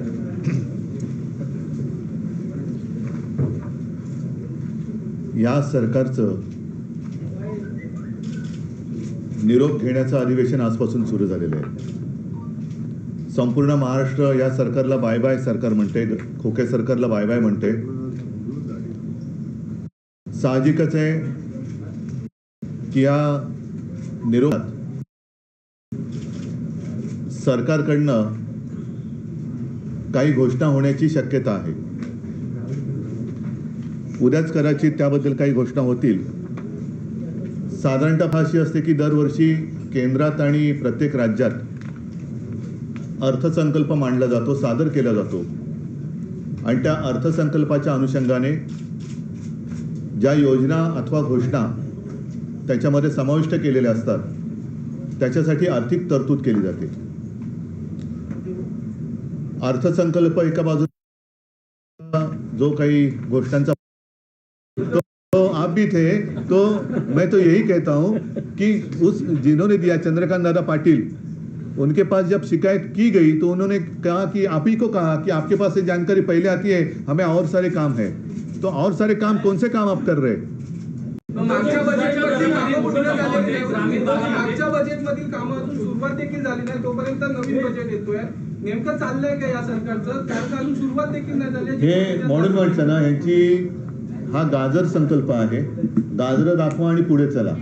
या सरकारचं निरोप घेण्याचं अधिवेशन आजपासून सुरू झालेलं आहे. संपूर्ण महाराष्ट्र या सरकारला बाय बाय सरकार म्हणते खोके सरकारला बाय बाय म्हणते. साहजिकच आहे की या निरोपात सरकारकडनं काही घोषणा होण्याची शक्यता आहे. उद्याच कदाचित त्याबद्दल काही घोषणा होतील. साधारणतः अशी असते की दरवर्षी केंद्रात आणि प्रत्येक राज्यात अर्थसंकल्प मांडला जातो सादर केला जातो. आणि त्या अर्थसंकल्पाच्या अनुषंगाने ज्या योजना अथवा घोषणा त्याच्यामध्ये समाविष्ट केलेल्या असतात त्याच्यासाठी आर्थिक तरतूद केली जाते. अर्थसंकल्प एका बाजूला जो काही घोषणांचा तो आप भी थे तो मैं तो यही कहता हूँ कि उस जिन्होंने दिया चंद्रकांत दादा पाटिल उनके पास जब शिकायत की गई तो उन्होंने कहा कि आप ही को कहा कि आपके पास से जानकारी पहले आती है हमें और सारे काम है। तो और सारे काम कौन से काम आप कर रहे हैं? मागच्या बजेटमधली कामं पूर्ण झालेली नाही. मागच्या बजेटमधील कामं सुरुवात देखील झाली नाही तोपर्यंत नवीन बजेट येतोय. नेमकं चाललंय का या सरकारचं? कारण अजून सुरुवात देखील नाही झाली हे म्हणून म्हटलं ना ह्यांची हा गाजर संकल्प आहे. गाजर दाखवा आणि पुढे चला.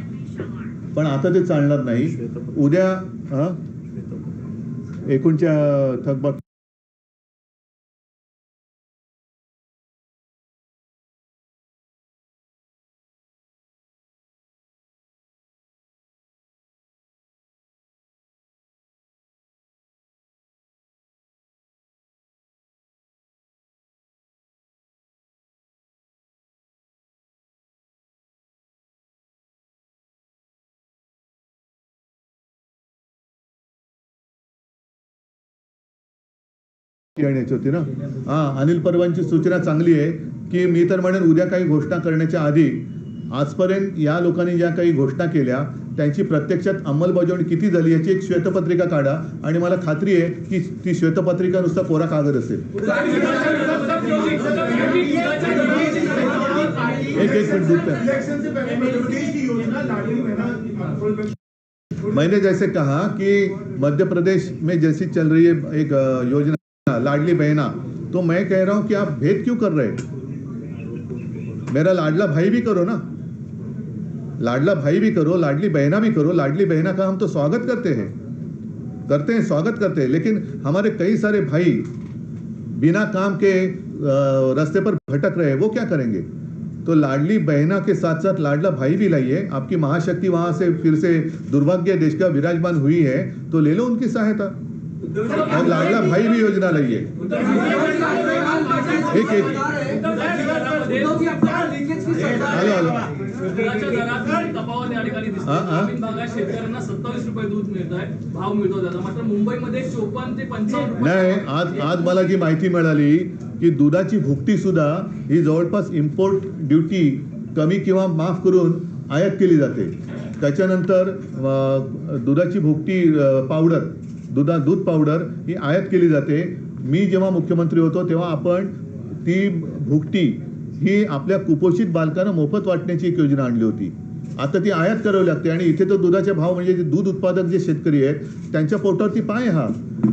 पण आता ते चालणार नाही. उद्या हा? एकूणच्या थकबाकी येण्याची होती ना? हा अनिल परवांची सूचना चांगली आहे की मी तर म्हणेन उद्या काही घोषणा करण्याच्या आधी आजपर्यंत या लोकांनी ज्या काही घोषणा केल्या त्यांची प्रत्यक्षात अंमलबजावणी किती झाली याची एक श्वेतपत्रिका काढा. आणि मला खात्री आहे की ती श्वेतपत्रिका नुसता कोरा कागद असेल. एक एक मिनट मैंने जैसे कहा कि मध्य प्रदेश में जैसी चल रही है एक योजना लाडली बहना तो मैं कह रहा हूँ कि आप भेद क्यों कर रहे मेरा लाडला भाई भी करो ना। लाडला भाई भी करो, लाडली बहना भी करो। लाडली बहना का हम तो स्वागत करते हैं। करते हैं, स्वागत करते हैं। लेकिन हमारे कई सारे भाई बिना काम के रास्ते पर भटक रहे हैं, वो क्या करेंगे? तो लाडली बहना के साथ साथ लाडला भाई भी लाइए। आपकी महाशक्ति वहाँ से फिर से दुर्भाग्य देश का विराजमान हुई है तो ले लो उनकी सहायता। और लाडला भाई भी योजना लाइए एक एक। Hello hello. नाही आज आज मला जी माहिती मिळाली की दुधाची भुकटी सुद्धा ही जवळपास इम्पोर्ट ड्युटी कमी किंवा माफ करून आयात केली जाते. त्याच्यानंतर दुधाची भुकटी पावडर दुधा दूध पावडर ही आयात केली जाते. मी जेव्हा मुख्यमंत्री होतो तेव्हा आपण ती भुकटी ही आपल्या कुपोषित बालकांना मोफत वाटण्याची एक योजना आणली होती. आता ती आयात करावी लागते आणि इथे तर दुधाचे भाव म्हणजे जे दूध उत्पादक जे शेतकरी आहेत त्यांच्या पोटावरती पाय हा.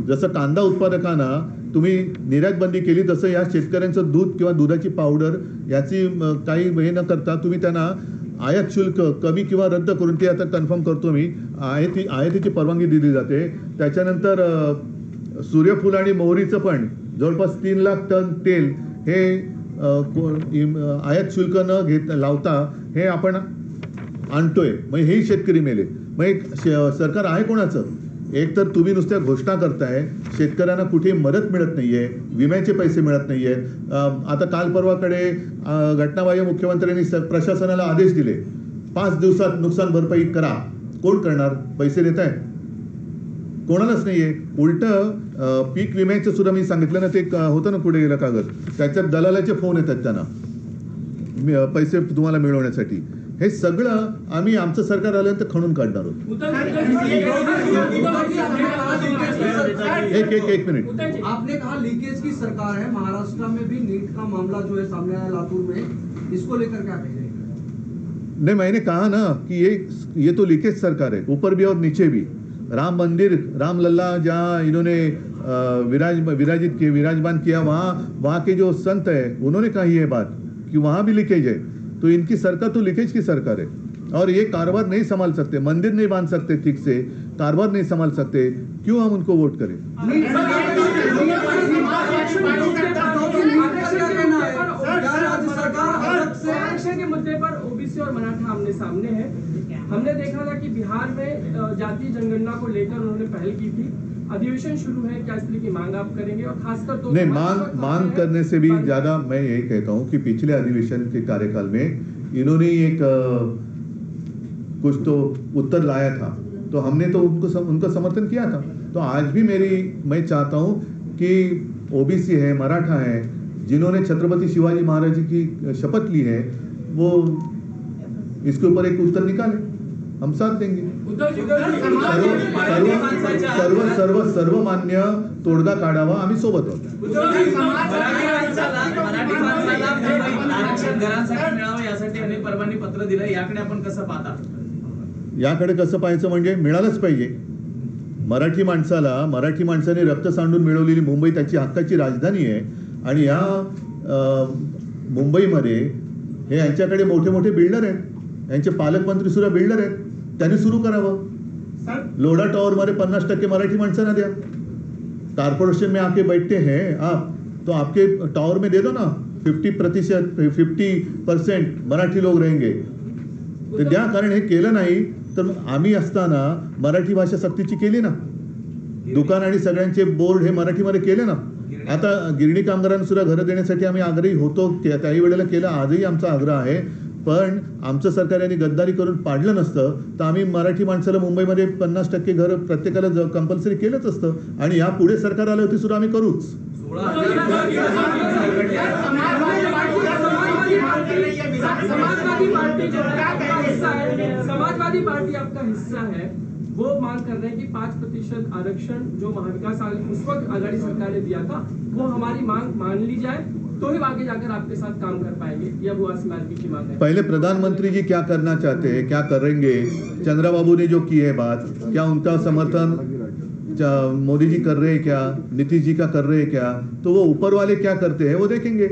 जसं कांदा उत्पादकांना तुम्ही निर्यात बंदी केली तसं या शेतकऱ्यांचं दूध किंवा दुधाची पावडर याची काही हे न करता तुम्ही त्यांना आयात शुल्क कमी किंवा रद्द करून ते आता कन्फर्म करतो मी. आयाती आयातीची परवानगी दिली जाते. त्याच्यानंतर सूर्यफूल आणि मोहरीचं पण जवळपास तीन लाख टन तेल हे को- आयात शुल्क न घेत लावता हे आपण आणतोय. मग हेही शेतकरी मेले. मग एक शे- सरकार आहे कोणाचं? एक तर तुम्ही नुसत्या घोषणा करताय शेतकऱ्यांना कुठेही मदत मिळत नाहीये विम्याचे पैसे मिळत नाहीये. आता काल परवाकडे घटनाबाह्य मुख्यमंत्र्यांनी स- प्रशासनाला आदेश दिले. पाच दिवसात नुकसान भरपाई करा. कोण करणार? पैसे देत आहे कोणालाच नाहीये. उलट पीक विम्याचं सुद्धा मी सांगितलं ना ते होतं ना पुढे गेलं कागद. त्याच्यात दलालाचे फोन येतात त्यांना. पैसे तुम्हाला मिळवण्यासाठी. हे सगळं आम्ही आमचं सरकार आल्यानंतर खणून काढणार आहोत एक एक एक मिनिट. आपने कहा लीकेज की सरकार है महाराष्ट्र में भी नीट का मामला जो है सामने आया लातूर में इसको लेकर क्या कहेंगे नहीं मैंने कहा ना कि ये ये तो लीकेज सरकार है ऊपर भी और नीचे भी। राम मंदिर राम लल्ला जहाँ इन्होंने विराज विराजित किया विराजमान किया वहाँ वहाँ के जो संत है उन्होंने कहा ये बात कि वहाँ भी लीकेज है। तो इनकी सरकार तो लीकेज की सरकार है। और ये कारोबार नहीं संभाल सकते, मंदिर नहीं बाँध सकते ठीक से, कारोबार नहीं संभाल सकते, क्यों हम उनको वोट करें? हमने देखा था कि बिहार में जातीय जनगणना को लेकर उन्होंने पहल की थी। अधिवेशन शुरू है क्या इस तरह की मांग आप करेंगे? और खासकर दो नहीं मांग मांग करने से भी ज़्यादा मैं यही कहता हूँ कि पिछले अधिवेशन के कार्यकाल में इन्होंने एक कुछ तो उत्तर लाया था। तो हमने तो उनको सम, उनका समर्थन किया था। तो आज भी मेरी मैं चाहता हूँ कि ओबीसी है मराठा है जिन्होंने छत्रपति शिवाजी महाराज जी की शपथ ली है वो इसके ऊपर एक उत्तर निकाले। हम साथ देंगे सर्व सर्व सर्व सर्व सर्वमान्य तोडगा काढावा आम्ही सोबत आहोत. उद्धवजी मराठी माणसाला मराठी माणसाला मुंबईत आरक्षण घरांसाठी मिळावं यासाठी अनेक परवानगी पत्र दिलं. याकडे आपण कसं पाहता? याकडे कसं पाहायचं म्हणजे मिळालंच पाहिजे. मराठी माणसाला मराठी माणसाने रक्त सांडून मिळवलेली मुंबई त्याची हक्काची राजधानी आहे. आणि या मुंबईमध्ये हे यांच्याकडे मोठे मोठे बिल्डर आहेत. यांचे पालकमंत्री सुद्धा बिल्डर आहेत. त्यांनी सुरू करावं. लोढा टॉवरमध्ये पन्नास टक्के मराठी माणसांना द्या. कारपोरेशन में आके बैठते हैं आप. तो आपके टावर में दे दो ना. फिफ्टी प्रतिशत फिफ्टी परसेंट मराठी लोग रहेंगे. तर द्या कारण हे केलं नाही तर आम्ही असताना मराठी भाषा सक्तीची केली ना. दुकान आणि सगळ्यांचे बोर्ड हे मराठीमध्ये केले ना. आता गिरणी कामगारांना सुद्धा घरं देण्यासाठी आम्ही आग्रही होतो. त्याही वेळेला केलं. आजही आमचा आग्रह आहे. पण आमचं सरकार यांनी गद्दारी करून पाडलं नसतं तर आम्ही मराठी माणसाला मुंबईमध्ये पन्नास टक्के घर प्रत्येकाला कंपल्सरी केलंच असतं. आणि या पुढे सरकार आलं होती सुद्धा आम्ही करूच. समाजवादी पार्टी समाजवादी पार्टी आपका हिस्सा है। वो मांग कर रहे हैं कि पाँच प्रतिशत आरक्षण जो महाविकास उस वक्त आघाड़ी सरकार ने दिया था वो हमारी मांग मान ली जाए। तो ही आगे जाकर आपके साथ काम कर पाएँगे। यह बुआ सिमारकी की मांग है। पहले प्रधानमंत्री जी क्या करना चाहते हैं? क्या करेंगे? चंद्रबाबू ने जो की है बात, क्या उनका समर्थन मोदी जी कर रहे हैं क्या? नीतीश जी का कर रहे हैं क्या? तो वो ऊपर वाले क्या करते हैं? वो देखेंगे।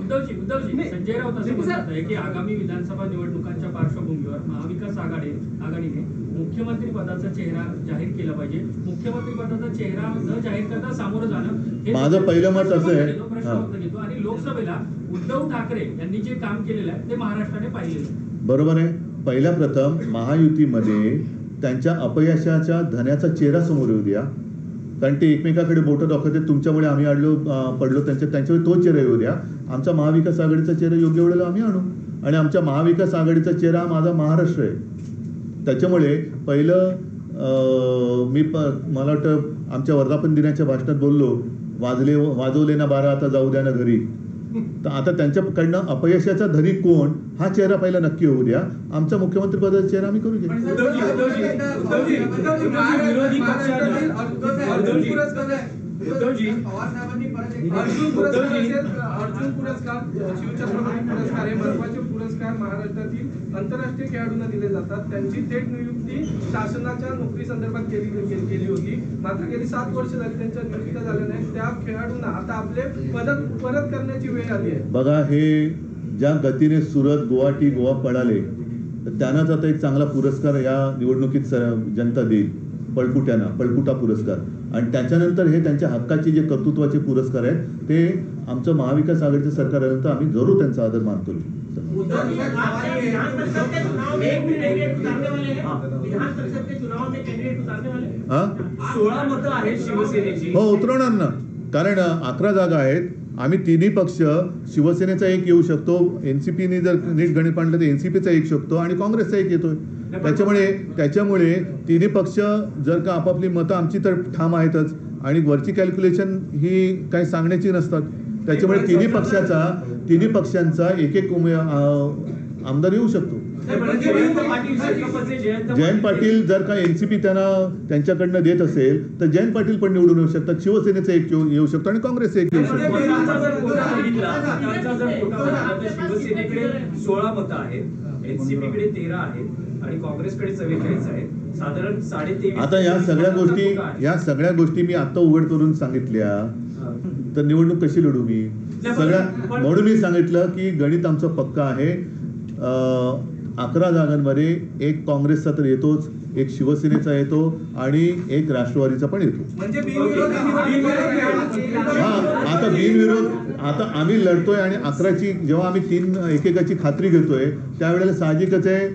उद्धवजी उद्धवजी. संजय राऊत असं. म्हणतात आहे की आगामी विधानसभा निवडणुकांच्या पार्श्वभूमीवर महाविकास आघाडी आघाडीने मुख्यमंत्री पदाचा चेहरा जाहीर केला पाहिजे मुख्यमंत्री पदाचा चेहरा न जाहीर करता सामोरं जाणं हे माझं पहिलं मत असं आहे. प्रश्न घेतो आणि लोकसभेला उद्धव ठाकरे यांनी जे काम केलेलं आहे ते महाराष्ट्राने पाहिलेलं बरोबर आहे पहिल्या प्रथम महायुतीमध्ये त्यांच्या अपयशाच्या धन्याचा चेहरा समोर येऊ द्या कारण ते एकमेकाकडे बोटं दाखवते तुमच्यामुळे आम्ही अडलो पडलो त्यांच्या त्यांच्यावर तो चेहरा येऊ द्या. आमचा महाविकास आघाडीचा चेहरा योग्य वेळेला आम्ही आणू. आणि आमच्या महाविकास आघाडीचा चेहरा हा माझा महाराष्ट्र आहे. त्याच्यामुळे पहिलं मी प मला वाटतं आमच्या वर्धापन दिनाच्या भाषणात बोललो वाजले वाजवले ना बारा आता जाऊ द्या ना घरी. तर आता त्यांच्याकडनं अपयशाचा धनी कोण हा चेहरा पहिला नक्की होऊ द्या आमचा मुख्यमंत्री पदाचा चेहरा आम्ही करू द्या उद्धवजी, अर्जुन पुरस्कार अर्जुन पुरस्कार असेल, अर्जुन पुरस्कार शिवछत्रपती पुरस्कार हे महत्त्वाचे पुरस्कार महाराष्ट्रातील आंतरराष्ट्रीय खेळाडूंना दिले जातात. त्यांची थेट नियुक्ती शासनाच्या नोकरी संदर्भात केली केली होती. मात्र गेली सात वर्ष झाली त्यांच्या नियुक्त्या झाल्या नाही त्या खेळाडूंना आता आपले पदक परत करण्याची वेळ आली आहे. बघा हे ज्या गतीने सुरत गुवाहाटी गोवा पळाले त्यांनाच आता एक चांगला पुरस्कार या निवडणुकीत जनता देईल. पळपुट्यांना पळपुटा पुरस्कार. आणि त्याच्यानंतर हे त्यांच्या हक्काचे जे कर्तृत्वाचे पुरस्कार आहेत ते आमचं महाविकास आघाडीचं सरकार आल्यानंतर आम्ही जरूर त्यांचा आदर मानतो हा? सोळा आहेत शिवसेनेची हो उतरवणार ना कारण अकरा जागा आहेत. आम्ही तिन्ही पक्ष शिवसेनेचा एक येऊ शकतो एनसीपीने जर नीट गणित पाडलं तर एनसीपीचा एक शकतो आणि काँग्रेसचा एक येतोय. त्याच्यामुळे त्याच्यामुळे तिन्ही पक्ष जर का आपापली मतं आमची तर ठाम आहेतच. आणि वरची कॅल्क्युलेशन ही काही सांगण्याची नसतात. त्याच्यामुळे तिन्ही पक्षाचा तिन्ही पक्षांचा एक एक उमे आमदार येऊ शकतो. जयंत पाटील जर का एनसीपी त्यांना त्यांच्याकडनं देत असेल तर जयंत पाटील पण निवडून येऊ शकतात. शिवसेनेचं एक येऊ येऊ शकतो आणि काँग्रेस एक येऊ शकतो. सोळा मतं आहेत. तेरा आहेत. आणि काँग्रेसकडे साधारण साडेतेवीस आता या सगळ्या गोष्टी. या सगळ्या गोष्टी मी आता उघड करून सांगितल्या. तर निवडणूक कशी लढू मी? सगळ्या म्हणून मी सांगितलं की गणित आमचं पक्का आहे. अकरा जागांमध्ये एक काँग्रेसचा तर येतोच एक शिवसेनेचा येतो आणि एक राष्ट्रवादीचा पण येतो. म्हणजे हा आता बिनविरोध आता आम्ही लढतोय आणि अकराची जेव्हा आम्ही तीन एकेकाची खात्री घेतोय त्यावेळेला साहजिकच आहे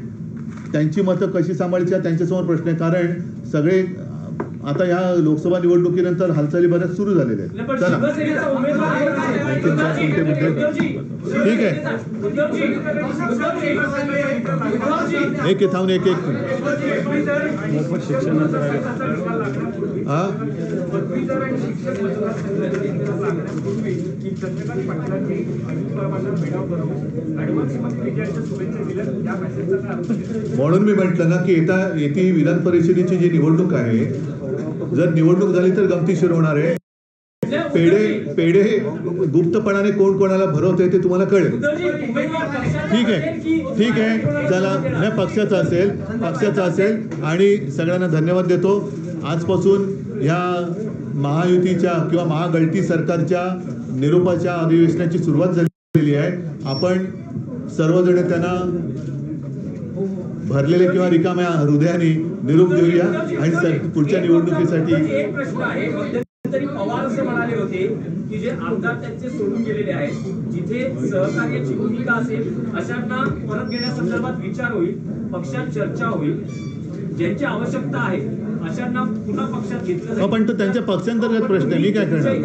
त्यांची मतं कशी सांभाळायची हा त्यांच्यासमोर प्रश्न आहे कारण सगळे आता या लोकसभा निवडणुकीनंतर हालचाली बऱ्याच सुरू झालेल्या आहेत चला ठीक आहे. एक थांबून एक एक हा म्हणून मी म्हटलं ना की येता येती विधान परिषदेची जी निवडणूक आहे जर निवडणूक झाली तर गमतीशीर होणार आहे. पेढे पेढे गुप्तपणाने कोण कोणाला भरवते ते तुम्हाला कळेल. ठीक आहे. ठीक आहे. चला नाही पक्षाचा असेल. पक्षाचा असेल. आणि सगळ्यांना धन्यवाद देतो. आजपासून ह्या महायुतीच्या किंवा महागळती सरकारच्या निरोपाच्या अधिवेशनाची सुरुवात झाली. झालेली आहे. आपण सर्वजण त्यांना भरलेले किंवा रिकाम्या हृदयाने निरोप देऊया आणि पुढच्या निवडणुकीसाठी पवार असं म्हणाले होते की जे आमदार त्यांचे सोडून गेलेले आहेत जिथे सहकार्याची भूमिका असेल अशांना परत घेण्यासंदर्भात विचार होईल पक्षात चर्चा होईल. ज्यांची आवश्यकता आहे अशांना पुन्हा पक्षात घेतलं जाईल. पण तो त्यांच्या पक्षांतर्गत प्रश्न आहे. मी काय करणार?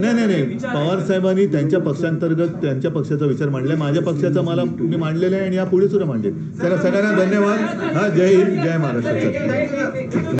नाही नाही नाही. पवार साहेबांनी त्यांच्या पक्षांतर्गत त्यांच्या पक्षाचा विचार मांडलाय. माझ्या पक्षाचा मला मी मांडलेला आहे आणि या पुढे सुद्धा मांडेल त्याला सगळ्यांना धन्यवाद. हा जय हिंद जय महाराष्ट्र.